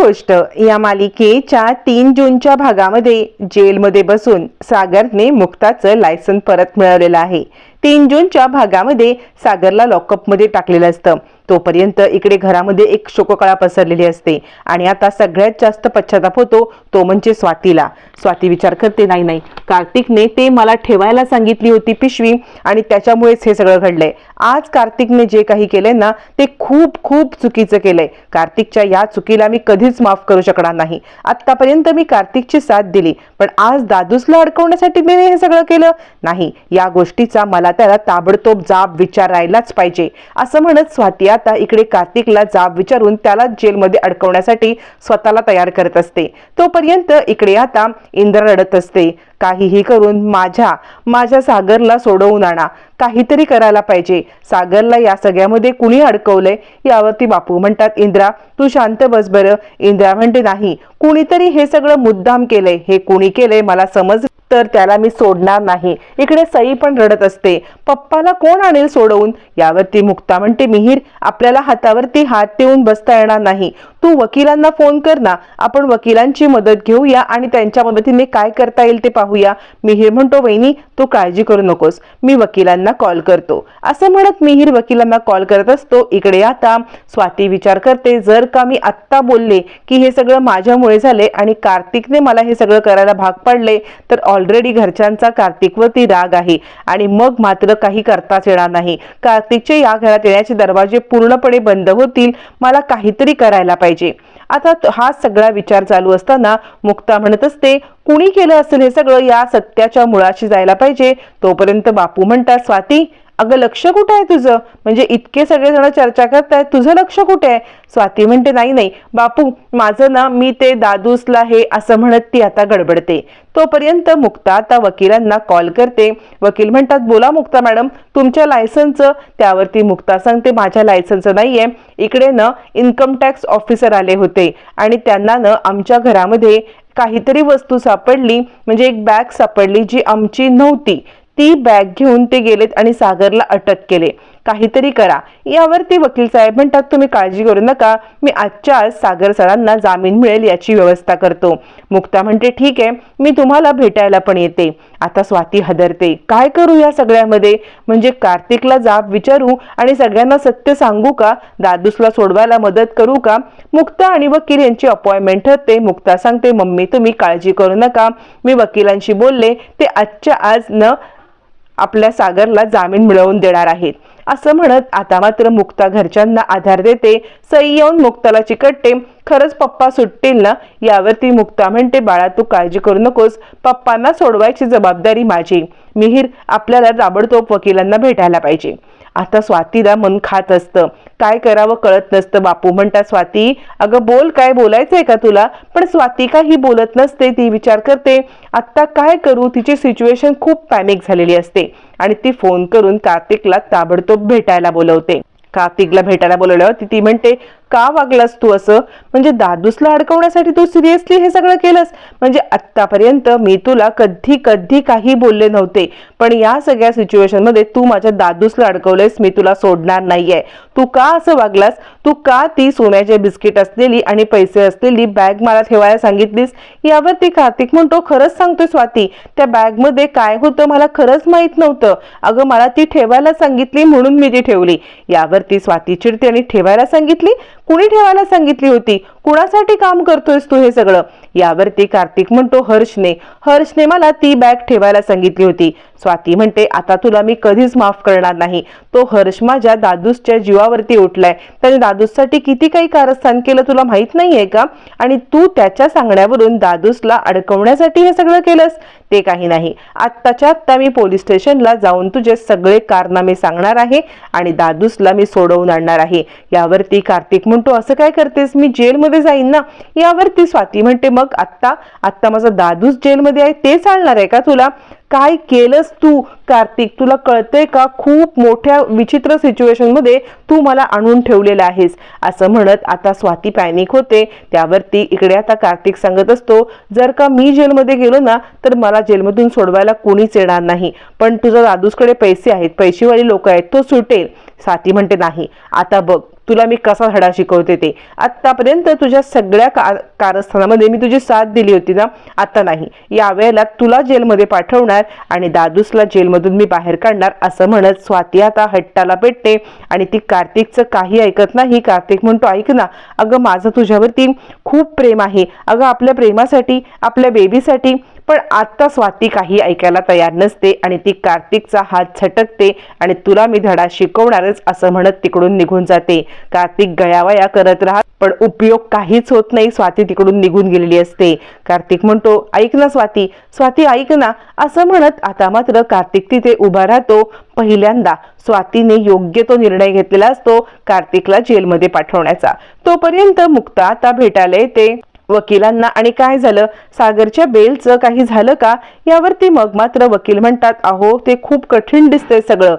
गोष्ट या मालिकेच्या तीन जूनच्या भागामध्ये जेलमध्ये बसून सागरने मुक्ताचं लायसन परत मिळवलेलं आहे. तीन जूनच्या भागामध्ये सागरला लॉकअपमध्ये टाकलेलं असतं. तोपर्यंत इकडे घरामध्ये एक शोककळा पसरलेली असते. आणि आता सगळ्यात जास्त पश्चाताप होतो तो म्हणजे स्वातीला. स्वाती विचार करते नाही नाही कार्तिकने ते मला ठेवायला सांगितली होती पिशवी आणि त्याच्यामुळेच हे सगळं घडलंय. आज कार्तिकने जे काही केलंय ना ते खूप खूप चुकीचं केलंय. कार्तिकच्या या चुकीला मी कधीच माफ करू शकणार नाही. आतापर्यंत मी कार्तिकची साथ दिली पण आज दादूसला अडकवण्यासाठी मी हे सगळं केलं? नाही या गोष्टीचा मला त्याला ताबडतोब जाब विचारायलाच पाहिजे. असं म्हणत स्वाती आता इकडे कार्तिकला जाब विचारून त्याला जेलमध्ये अडकवण्यासाठी स्वतःला तयार करत असते. तोपर्यंत इकडे आता इंद्र रडत असते. काहीही करून माझ्या माझ्या सागरला सोडवून आणा. काहीतरी करायला पाहिजे. सागरला या सगळ्यामध्ये कुणी अडकवलंय? यावरती बापू म्हणतात इंद्रा तू शांत बस बरं. इंद्रा म्हणते नाही. कुणीतरी हे सगळं मुद्दाम केलंय. हे कुणी केलंय? मला समज तर त्याला मी सोडणार नाही. इकडे सई पण रडत असते. पप्पाला कोण आणेल सोडवून? यावरती मुक्ता म्हणते मिहीर आपल्याला हातावरती हात देऊन बसता येणार नाही. तू वकिलांना फोन कर ना. आपण वकिलांची मदत घेऊया आणि त्यांच्या मदतीने काय करता येईल ते पाहूया. मिहीर म्हणतो वहिनी तू काळजी करू नकोस. मी वकिलांना कॉल करतो. असं म्हणत मिहीर वकिलांना कॉल करत असतो. इकडे आता. स्वाती विचार करते जर का मी आत्ता बोलले की हे सगळं माझ्यामुळे झाले आणि कार्तिकने मला हे सगळं करायला भाग पाडले तर ऑलरेडी घरच्यांचा कार्तिकवरती राग आहे. आणि मग मात्र काही करताच येणार नाही. कार्तिकचे या घरात येण्याचे दरवाजे पूर्णपणे बंद होतील. मला काहीतरी करायला पाहिजे. आता हा सगळा विचार चालू असताना मुक्ता म्हणत असते कुणी केलं असेल हे सगळं? या सत्याच्या मुळाशी जायला पाहिजे. तोपर्यंत बापू म्हणतात स्वाती अगं लक्ष कुठं आहे तुझं? म्हणजे इतके सगळेजण चर्चा करतायत तुझं लक्ष कुठे आहे? स्वाती म्हणते नाही नाही बापू माझं ना मी ते दादूसला हे असं म्हणत ती आता गडबडते. तोपर्यंत मुक्ता आता वकिलांना कॉल करते. वकील म्हणतात बोला मुक्ता मॅडम तुमच्या लायसनचं त्यावरती मुक्ता सांगते माझ्या लायसनचं नाहीये. इकडे न इन्कम टॅक्स ऑफिसर आले होते आणि त्यांना न आमच्या घरामध्ये काहीतरी वस्तू सापडली. म्हणजे एक बॅग सापडली जी आमची नव्हती. ती बॅग घेऊन ते गेलेत आणि सागरला अटक केले. काहीतरी करा. यावरती वकील साहेब म्हणतात तुम्ही काळजी करू नका. मी आजच्या आज सागर सरांना जामीन मिळेल याची व्यवस्था करतो. मुक्ता म्हणते ठीक आहे. मी तुम्हाला भेटायला पण येते. आता स्वाती हदरते. काय करू या सगळ्यामध्ये? म्हणजे कार्तिकला जाब विचारू आणि सगळ्यांना सत्य सांगू का? दादूसला सोडवायला मदत करू का? मुक्ता आणि वकील यांची अपॉइंटमेंट ठरते. मुक्ता सांगते मम्मी तुम्ही काळजी करू नका. मी वकिलांशी बोलले. ते आजच्या आज न आपल्या सागरला जामीन मिळवून देणार आहेत. असं म्हणत आता मात्र मुक्ता घरच्यांना आधार देते. सई येऊन मुक्ताला चिकटते. खरंच पप्पा सुटतील ना? यावरती मुक्ता म्हणते बाळा तू काळजी करू नकोस. पप्पांना सोडवायची जबाबदारी माझी. मिहीर आपल्याला ताबडतोब वकिलांना भेटायला पाहिजे. आता स्वातीला मन खात असतं. काय करावं कळत नसतं. बापू म्हणतात स्वाती अगं बोल काय बोलायचंय का तुला? पण स्वाती काही बोलत नसते ती विचार करते. आत्ता काय करू? तिची सिच्युएशन खूप पॅनिक झालेली असते. आणि ती फोन करून कार्तिकला ताबडतोब भेटायला बोलवते. कार्तिकला भेटायला बोलवल्यावर ती ती म्हणते का वागलास तू असं? म्हणजे दादूसला अडकवण्यासाठी तू सिरियसली हे सगळं केलंस? म्हणजे आत्तापर्यंत मी तुला कधी कधी काही बोलले नव्हते. पण या सगळ्या सिच्युएशनमध्ये तू माझ्या दादूसला अडकवलेस मी तुला सोडणार नाहीये. तू का असं वागलास? तू का ती सोन्याचे बिस्किट असलेली आणि पैसे असलेली बॅग मला ठेवायला सांगितलीस? यावरती कार्तिक म्हणतो खरंच सांगतोय स्वाती त्या बॅगमध्ये काय होतं मला खरंच माहीत नव्हतं. अगं मला ती ठेवायला सांगितली म्हणून मी ती ठेवली. यावरती स्वाती चिडते आणि ठेवायला सांगितली कुणी ठेवायला सांगितली होती? कुणासाठी काम करतोयस तू हे सगळं? यावरती कार्तिक म्हणतो हर्षने. हर्षने मला ती बॅग ठेवायला सांगितली होती. स्वाती म्हणते आता तुला मी कधीच माफ करणार नाही. तो हर्ष माझ्या दादूसच्या जीवावरती उठलाय. त्याने दादूससाठी किती काही कारस्थान केलं तुला माहीत नाहीये का? आणि तू त्याच्या सांगण्यावरून दादूसला अडकवण्यासाठी हे सगळं केलंस? ते काही नाही. आत्ताच्या आत्ता मी पोलीस स्टेशनला जाऊन तुझे सगळे कारनामे सांगणार आहे आणि दादूसला मी सोडवून आणणार आहे. यावरती कार्तिक म्हणतो असं काय करतेस? मी जेलमध्ये जाईन ना. यावर ती स्वाती म्हणते मग आत्ता आत्ता माझा दादूच जेलमध्ये आहे ते चालणार आहे का तुला? काय केलंस तू कार्तिक? तुला कळतंय का खूप मोठ्या विचित्र सिच्युएशनमध्ये तू मला आणून ठेवलेलं आहेस? असं म्हणत आता स्वाती पॅनिक होते. त्यावरती इकडे आता कार्तिक सांगत असतो जर का मी जेलमध्ये गेलो ना तर मला जेलमधून सोडवायला कोणीच येणार नाही. पण तुझ्या दादूसकडे पैसे आहेत. पैसेवाली लोक आहेत. तो सुटेल. स्वाती म्हणते नाही. आता बघ तुला मी कसा धडा शिकवते ते. आत्तापर्यंत तुझ्या सगळ्या का कारस्थानामध्ये मी तुझी साथ दिली होती ना आता नाही. यावेळेला तुला जेलमध्ये पाठवणार आणि दादूसला जेलमधून मी बाहेर काढणार असं म्हणत स्वाती आता हट्टाला पेटते आणि ती कार्तिकचं काही ऐकत नाही. कार्तिक म्हणतो ऐक ना अगं माझं तुझ्यावरती खूप प्रेम आहे. अगं आपल्या प्रेमासाठी आपल्या बेबीसाठी पण आता स्वाती काही ऐकायला तयार नसते आणि ती कार्तिकचा हात झटकते आणि तुला मी धडा शिकवणारच असं म्हणत तिकडून निघून जाते. कार्तिक गयावया करत राहत पण उपयोग काहीच होत नाही. स्वाती तिकडून निघून गेलेली असते. कार्तिक म्हणतो ऐक ना स्वाती स्वाती ऐक ना. असं म्हणत आता मात्र कार्तिक तिथे उभा राहतो. पहिल्यांदा स्वातीने योग्य तो निर्णय घेतलेला असतो कार्तिकला जेलमध्ये पाठवण्याचा. तोपर्यंत मुक्ता आता भेटायला येते. वकिलांना. आणि काय झालं? सागरच्या बेलचं काही झालं का? यावरती मग मात्र वकील म्हणतात अहो ते खूप कठीण दिसतंय सगळं.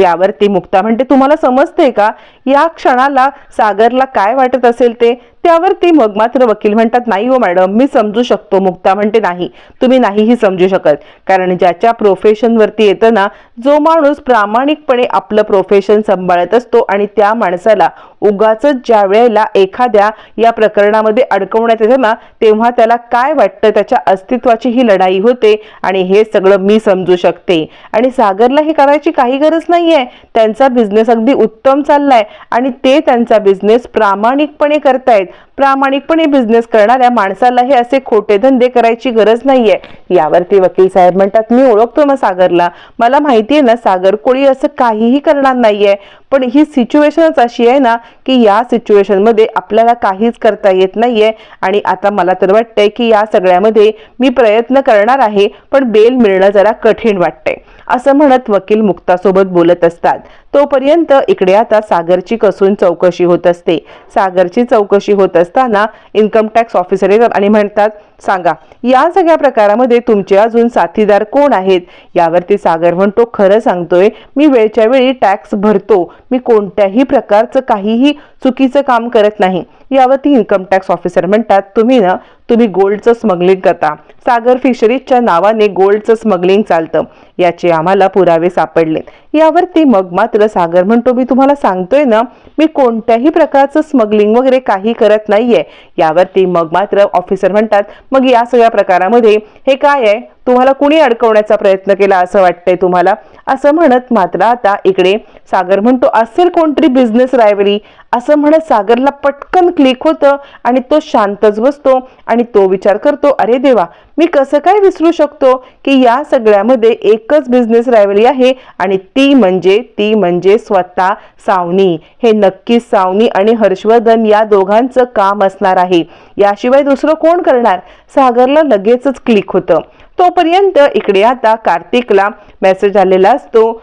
यावरती मुक्ता म्हणते तुम्हाला समजते का? या क्षणाला सागरला काय वाटत असेल ते? त्यावरती मग मात्र वकील म्हणतात नाही हो मॅडम मी समजू शकतो मुक्ता म्हणते नाही तुम्ही नाहीही समजू शकत. कारण ज्याच्या प्रोफेशनवरती येतं ना जो माणूस प्रामाणिकपणे आपलं प्रोफेशन सांभाळत असतो आणि त्या माणसाला उगाच ज्या वेळेला एखाद्या या प्रकरणामध्ये अडकवण्यात येतं ना तेव्हा त्याला काय वाटतं त्याच्या अस्तित्वाची ही लढाई होते आणि हे सगळं मी समजू शकते. आणि सागरला हे करायची काही गरज नाही आहे त्यांचा बिझनेस अगदी उत्तम चाललाय आणि ते त्यांचा बिझनेस प्रामाणिकपणे करतायत. like, प्रामाणिकपणे बिझनेस करणाऱ्या माणसाला हे असे खोटे धंदे करायची गरज नाहीये. यावरती वकील साहेब म्हणतात मी ओळखतो ना सागरला. मला माहिती आहे ना सागर कोळी असं काहीही करणार नाहीये. पण ही सिच्युएशनच अशी आहे ना की या सिच्युएशनमध्ये आपल्याला काहीच करता येत नाहीये. आणि आता मला तर वाटतंय की या सगळ्यामध्ये मी प्रयत्न करणार आहे पण बेल मिळणं जरा कठीण वाटतंय. असं म्हणत वकील मुक्तासोबत बोलत असतात. तोपर्यंत इकडे आता सागरची कसून चौकशी होत असते. सागरची चौकशी होत असते असताना इन्कम टॅक्स ऑफिसर येतात आणि म्हणतात सांगा या सगळ्या प्रकारामध्ये तुमचे अजून साथीदार कोण आहेत? यावरती सागर म्हणतो खरं सांगतोय मी वेळच्या वेळी टॅक्स भरतो. मी कोणत्याही प्रकारचं काहीही चुकीचं काम करत नाही. यावरती इन्कम टॅक्स ऑफिसर म्हणतात तुम्ही ना तुम्ही गोल्डचं स्मगलिंग करता. सागर फिशरीजच्या नावाने गोल्डचं स्मगलिंग चालतं. याचे आम्हाला पुरावे सापडले. यावरती मग मात्र सागर म्हणतो मी तुम्हाला सांगतोय ना मी कोणत्याही प्रकारचं स्मगलिंग वगैरे काही करत नाहीये. यावरती मग मात्र ऑफिसर म्हणतात मग या सगळ्या प्रकारामध्ये हे काय आहे? तुम्हाला कुणी अडकवण्याचा प्रयत्न केला असं वाटतंय तुम्हाला? असं म्हणत मात्र आता इकडे सागर म्हणतो असेल कोणतरी बिझनेस रायवरी असं म्हणत सागरला पटकन क्लिक होतं आणि तो शांतच बसतो आणि तो विचार करतो अरे देवा मी कसं काय विसरू शकतो की या सगळ्यामध्ये एकच बिझनेस रायवली आहे आणि ती म्हणजे ती म्हणजे स्वतः सावनी. हे नक्कीच सावनी आणि हर्षवर्धन या दोघांचं काम असणार आहे. याशिवाय दुसरं कोण करणार? सागरला लगेचच क्लिक होतं. तोपर्यंत इकडे आता कार्तिकला मेसेज आलेला असतो.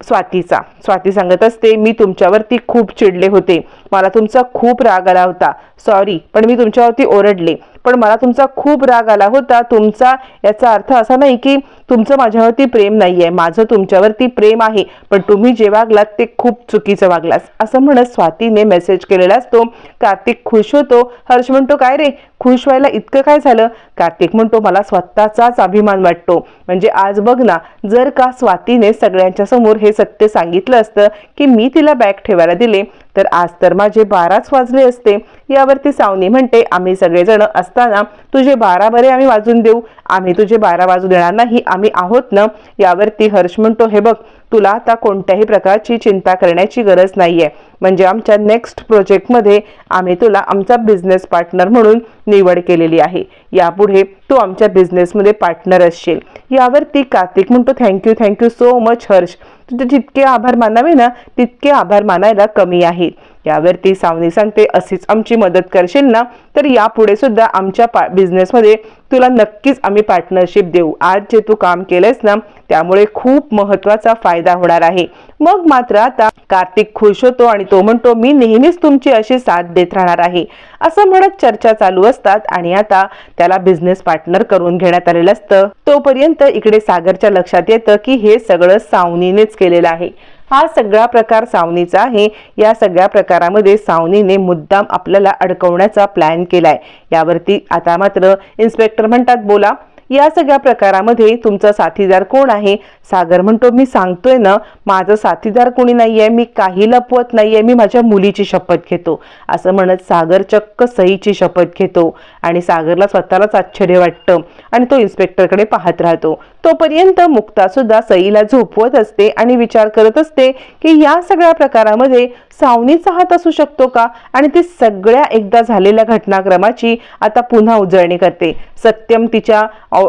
स्वातीचा. स्वाती सांगत असते मी तुमच्यावरती खूप चिडले होते. मला तुमचा खूप राग आला होता. सॉरी पण मी तुमच्यावरती ओरडले. पण मला तुमचा खूप राग आला होता. तुमचा याचा अर्थ असा नाही की तुमचं माझ्यावरती प्रेम नाही आहे माझं तुमच्यावरती प्रेम आहे. पण तुम्ही जे वागलात ते खूप चुकीचं वागलास. असं म्हणत स्वातीने मेसेज केलेला असतो. कार्तिक खुश होतो. हर्ष म्हणतो काय रे? खुश व्हायला इतकं काय झालं? कार्तिक म्हणतो मला स्वतःचाच अभिमान वाटतो. म्हणजे आज बघ ना जर का स्वातीने सगळ्यांच्या समोर हे सत्य सांगितलं असतं की मी तिला बॅग ठेवायला दिले तर आज तर माझे बाराच वाजले असते. यावरती सावनी म्हणते आम्ही सगळेजण असताना तुझे बारा बरे आम्ही वाजून देऊ. आम्ही तुझे बारा वाजू देणार नाही आम्ही आहोत ना? यावरती हर्ष म्हणतो हे बघ तुला आता कोणत्याही प्रकारची चिंता करण्याची गरज नाहीये. म्हणजे आमच्या नेक्स्ट प्रोजेक्टमध्ये आम्ही तुला आमचा बिझनेस पार्टनर म्हणून निवड केलेली आहे. यापुढे तू आमच्या बिझनेसमध्ये पार्टनर असशील. यावरती कार्तिक म्हणतो thank you thank you so much Harsh. तुझे जितके आभार मानावे ना तितके आभार मानायला कमी आहे. यावर ती सावनी सांगते अशीच आमची मदत करशील ना तर यापुढे सुद्धा आमच्या पा बिझनेसमध्ये तुला नक्कीच आम्ही पार्टनरशिप देऊ. आज जे तू काम केलंयस ना त्यामुळे खूप महत्त्वाचा फायदा होणार आहे. मग मात्र आता कार्तिक खुश होतो आणि तो म्हणतो मी नेहमीच तुमची अशी साथ देत राहणार आहे. असं म्हणत चर्चा चालू असतात आणि आता त्याला बिझनेस पार्टनर करून घेण्यात आलेलं असतं. तोपर्यंत इकडे सागरच्या लक्षात येतं की हे सगळं सावनीनेच केलेलं आहे. हा सगळा प्रकार सावनीचा आहे. या सगळ्या प्रकारामध्ये सावनीने मुद्दाम आपल्याला अडकवण्याचा प्लॅन केलाय. यावरती आता मात्र इन्स्पेक्टर म्हणतात बोला. या सगळ्या प्रकारामध्ये तुमचा साथीदार कोण आहे? सागर म्हणतो मी सांगतोय ना माझं साथीदार कोणी नाहीये मी काही लपवत नाहीये मी माझ्या मुलीची शपथ घेतो. असं म्हणत सागर चक्क सईची शपथ घेतो आणि सागरला स्वतःलाच आश्चर्य वाटतं आणि तो इन्स्पेक्टरकडे पाहत राहतो. तोपर्यंत मुक्ता सुद्धा सईला झोपवत असते आणि विचार करत असते की या सगळ्या प्रकारामध्ये सावनीचा हात असू शकतो का? आणि ती सगळ्या एकदा झालेल्या घटनाक्रमाची आता पुन्हा उजळणी करते. सत्यम तिच्या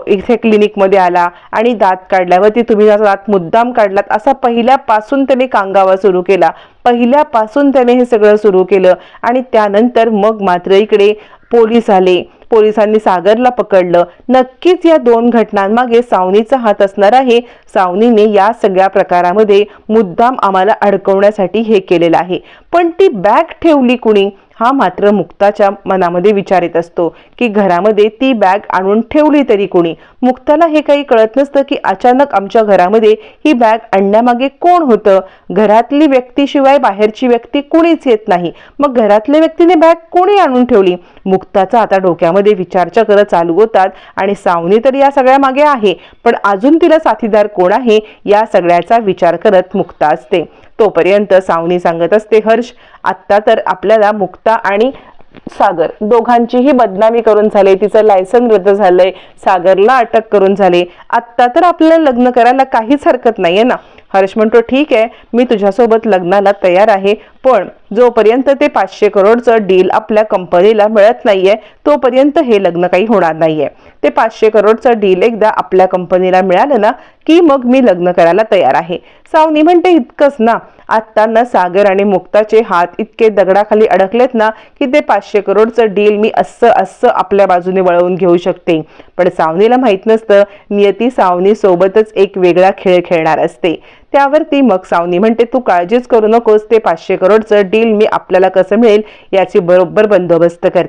इथे क्लिनिकमध्ये आला आणि दात काढल्यावरती तुम्ही माझा दात मुद्दाम काढलात असा पहिल्यापासून त्याने कांगावा सुरू केला. पहिल्यापासून त्याने हे सगळं सुरू केलं आणि त्यानंतर मग मात्र इकडे पोलीस आले. पोलिसांनी सागरला पकडलं. नक्कीच या दोन घटनांमागे सावनीचा हात असणार आहे. सावनीने या सगळ्या प्रकारामध्ये मुद्दाम आम्हाला अडकवण्यासाठी हे केलेलं आहे. पण ती बॅग ठेवली कुणी? हा मात्र मुक्ताच्या मनामध्ये विचार येत असतो की घरामध्ये ती बॅग आणून ठेवली तरी कोणी? मुक्ताला हे काही कळत नसतं की अचानक आमच्या घरामध्ये ही बॅग आणण्यामागे कोण होतं? घरातली व्यक्तीशिवाय बाहेरची व्यक्ती कोणीच येत नाही. मग घरातल्या व्यक्तीने बॅग कोणी आणून ठेवली? मुक्ताचा आता डोक्यामध्ये विचारचक्र चालू होतात आणि सावनी तर या सगळ्या मागे आहे पण अजून तिला साथीदार कोण आहे या सगळ्याचा विचार करत मुक्ता असते. तोपर्यंत सावनी सांगत असते हर्ष आत्ता तर आपल्याला मुक्ता आणि सागर. दोघांचीही बदनामी करून झाले. तिचं लायसन रद्द झालंय. सागरला अटक करून झाली. आत्ता तर आपल्याला लग्न करायला काहीच हरकत नाहीये ना. हर्ष म्हणतो ठीक आहे. मी तुझ्यासोबत लग्नाला तयार आहे. पण जोपर्यंत ते पाचशे करोडचं डील आपल्या कंपनीला मिळत नाहीये तोपर्यंत हे लग्न काही होणार नाहीये. ते पाचशे करोडचं डील एकदा आपल्या कंपनीला मिळालं ना की मग मी लग्न करायला तयार आहे. सावनी म्हणते इतकंच ना. आत्ता ना सागर आणि मुक्ताचे हात इतके दगडाखाली अडकलेत ना की ते पाचशे करोडचं डील मी असं असं आपल्या बाजूने वळवून घेऊ शकते. पण सावनीला माहीत नसतं नियती सावनी सोबतच एक वेगळा खेळ खेळणार असते. त्यावरती मग सावनी म्हणते तू काळजीच करू नकोस ते पाचशे करोडचं डील मी आपल्याला कसं मिळेल याची बरोबर बंदोबस्त कर.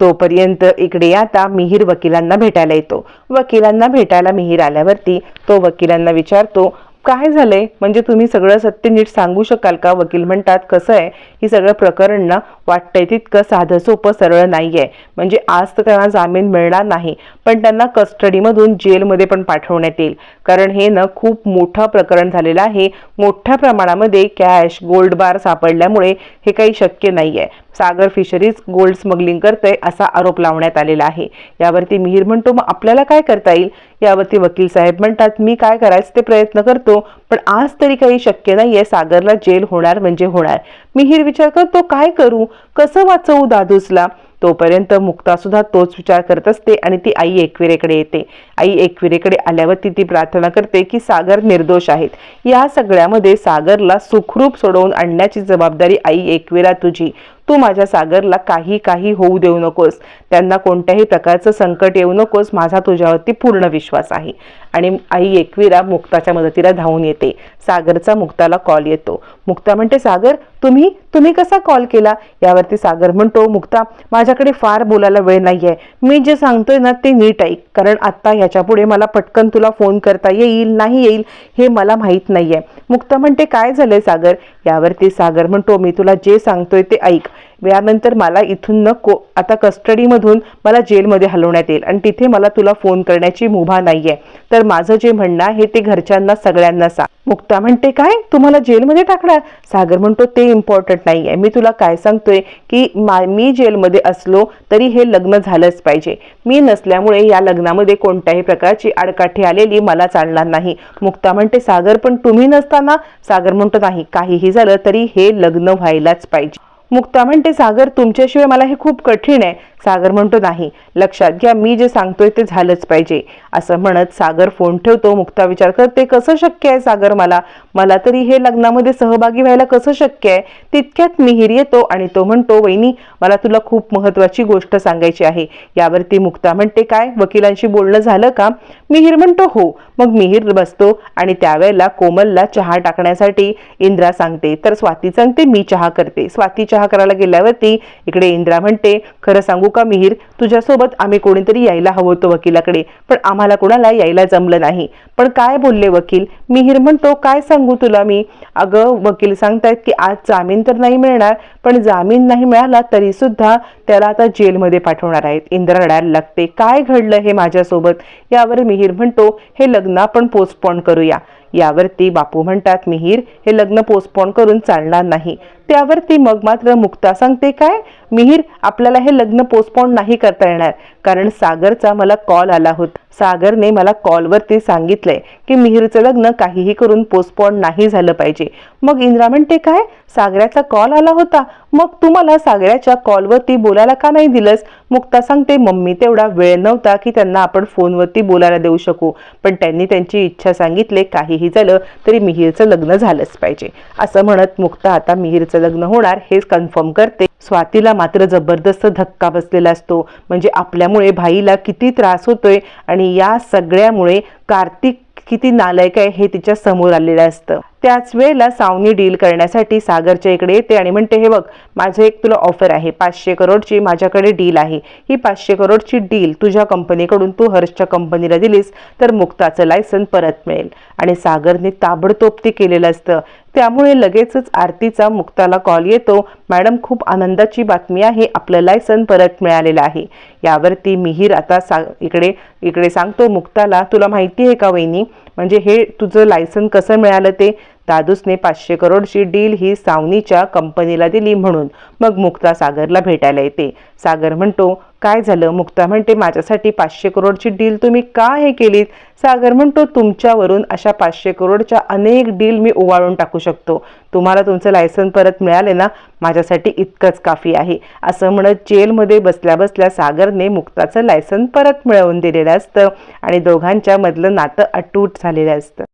तोपर्यंत इकडे आता मिहीर वकिलांना भेटायला येतो. वकिलांना भेटायला मिहीर आल्यावरती तो वकिलांना विचारतो काय झालंय? म्हणजे तुम्ही सगळं सत्य नीट सांगू शकाल का? वकील म्हणतात कसं आहे? ही सगळं प्रकरण ना वाटतंय तितकं साधं सोपं सरळ नाही आहे म्हणजे आज तर त्यांना जामीन मिळणार नाही पण त्यांना कस्टडीमधून जेलमध्ये पण पाठवण्यात येईल. कारण हे ना खूप मोठं प्रकरण झालेलं आहे. मोठ्या प्रमाणामध्ये कॅश गोल्ड बार सापडल्यामुळे हे काही शक्य नाही आहे सागर फिशरीज गोल्ड स्मगलिंग करतंय असा आरोप लावण्यात आलेला आहे. यावरती मिहीर म्हणतो मग आपल्याला काय करता येईल? यावरती वकील साहेब म्हणतात मी काय करायचं ते प्रयत्न करतो पण आज तरी काही शक्य नाहीये. सागरला जेल होणार म्हणजे होणार. मिहीर विचार करतो काय करू? कसं वाचवू दादूसला? तोपर्यंत मुक्ता सुद्धा तोच विचार करत असते आणि ती आई एकविरेकडे येते. आई एकविरेकडे आल्यावरती ती प्रार्थना करते की सागर निर्दोष आहेत. या सगळ्यामध्ये सागरला सुखरूप सोडवून आणण्याची जबाबदारी आई एकविरा तुझी. तू माझ्या सागरला काही काही होऊ देऊ नकोस. त्यांना कोणत्याही प्रकारचं संकट येऊ नकोस. माझा तुझ्यावरती पूर्ण विश्वास आहे. आणि आई एकवीरा मुक्ताच्या मदतीला धावून येते. सागरचा मुक्ताला कॉल येतो. मुक्ता म्हणते सागर तुम्ही? तुम्ही कसा कॉल केला? यावरती सागर म्हणतो मुक्ता माझ्याकडे फार बोलायला वेळ नाही आहे मी जे सांगतोय ना ते नीट ऐक. कारण आत्ता ह्याच्यापुढे मला पटकन तुला फोन करता येईल नाही येईल हे मला माहीत नाही आहे मुक्ता म्हणते काय झालंय सागर? यावरती सागर म्हणतो मी तुला जे सांगतोय ते ऐक. यानंतर मला इथून नको को आता कस्टडीमधून मला जेलमध्ये हलवण्यात येईल आणि तिथे मला तुला फोन करण्याची मुभा नाहीये. तर माझं जे म्हणणं आहे ते घरच्यांना सगळ्यांना सांग. मुक्ता म्हणते काय? तुम्हाला जेलमध्ये टाकणार? सागर म्हणतो ते इम्पॉर्टंट नाही आहे मी तुला काय सांगतोय की मा- मी जेलमध्ये असलो तरी हे लग्न झालंच पाहिजे. मी नसल्यामुळे या लग्नामध्ये कोणत्याही प्रकारची आडकाठी आलेली मला चालणार नाही. मुक्ता म्हणते सागर पण तुम्ही नसताना? सागर म्हणतो नाही. काहीही झालं तरी हे लग्न व्हायलाच पाहिजे. मुक्ता म्हणते सागर तुमच्याशिवाय मला हे खूप कठीण आहे. सागर म्हणतो नाही लक्षात घ्या मी जे सांगतोय ते झालंच पाहिजे. असं म्हणत सागर फोन ठेवतो. मुक्ता विचार करते कसं शक्य आहे सागर मला? मला तरी हे लग्नामध्ये सहभागी व्हायला कसं शक्य आहे? तितक्यात मिहीर येतो आणि तो म्हणतो वहिनी मला तुला खूप महत्वाची गोष्ट सांगायची आहे. यावरती मुक्ता म्हणते काय? वकिलांशी बोलणं झालं का? मिहीर म्हणतो हो. मग मिहीर बसतो आणि त्यावेळेला कोमलला चहा टाकण्यासाठी इंद्रा सांगते. तर स्वाती सांगते मी चहा करते. स्वाती चहा करायला गेल्यावरती इकडे इंद्रा म्हणते खरं सांगू का मिहीर तुझ्यासोबत आम्ही कोणीतरी यायला हवं होतं वकिलाकडे. पण आम्हाला कोणाला यायला जमलं नाही. पण काय बोलले वकील? मिहीर म्हणतो काय सांगू तुला मी? अगं वकील सांगतायत की आज जामीन तर नाही मिळणार पण जामीन नाही मिळाला तरी सुद्धा त्याला आता जेलमध्ये पाठवणार आहेत. इंद्र रडायला लागते. काय घडलं हे माझ्यासोबत? यावर मिहीर म्हणतो हे लग्न आपण पोस्टपोन करूया. यावरती बापू म्हणतात मिहीर हे लग्न पोस्टपोन करून चालणार नाही. त्यावरती मग मात्र मुक्ता सांगते काय? मिहीर आपल्याला हे लग्न पोस्टपोन नाही करता येणार. कारण सागरचा मला कॉल आला होता. सागरने मला कॉलवरती सांगितलंय की मिहीरचं लग्न काहीही करून पोस्टपोन नाही झालं पाहिजे. मग इंद्रा म्हणते काय? सागराचा कॉल आला होता. मग तू मला सागराच्या कॉलवरती बोलायला का नाही दिलंस? मुक्ता सांगते मम्मी तेवढा वेळ नव्हता की त्यांना आपण फोनवरती बोलायला देऊ शकू. पण त्यांनी त्यांची इच्छा सांगितले काहीही झालं तरी मिहीरचं लग्न झालंच पाहिजे. असं म्हणत मुक्ता आता मिहीरचं लग्न होणार हे कन्फर्म करते. स्वातीला मात्र जबरदस्त धक्का बसलेला असतो. म्हणजे आपल्यामुळे भाईला किती त्रास होतोय आणि या सगळ्यामुळे कार्तिक किती नालायक आहे हे तिच्या समोर आलेलं असतं. त्याच वेळेला सावनी डील करण्यासाठी सागरच्या इकडे येते आणि म्हणते हे बघ माझं एक तुला ऑफर आहे. पाचशे करोडची माझ्याकडे डील आहे. ही पाचशे करोडची डील तुझ्या कंपनीकडून तू हर्षच्या कंपनीला दिलीस तर मुक्ताचं लायसन परत मिळेल. आणि सागरने ताबडतोब ते केलेलं असतं. त्यामुळे लगेचच आरतीचा मुक्ताला कॉल येतो. मॅडम खूप आनंदाची बातमी आहे. आपलं लायसन परत मिळालेलं आहे. यावरती मिहीर आता सा इकडे इकडे सांगतो मुक्ताला तुला माहिती आहे का वहिनी? म्हणजे हे तुझं लायसन कसं मिळालं ते? दादूसने पाचशे करोडची डील ही सावनीच्या कंपनीला दिली म्हणून मग मुक्ता सागरला भेटायला येते. सागर म्हणतो काय झालं? मुक्ता म्हणते माझ्यासाठी पाचशे करोडची डील तुम्ही का हे केलीत? सागर म्हणतो तुमच्यावरून अशा पाचशे करोडच्या अनेक डील मी ओवाळून टाकू शकतो. तुम्हाला तुमचं लायसन परत मिळाले ना माझ्यासाठी इतकंच काफी आहे. असं म्हणत जेलमध्ये बसल्या बसल्या सागरने मुक्ताचं लायसन परत मिळवून दिलेलं असतं आणि दोघांच्या मधलं नातं अटूट झालेलं असतं.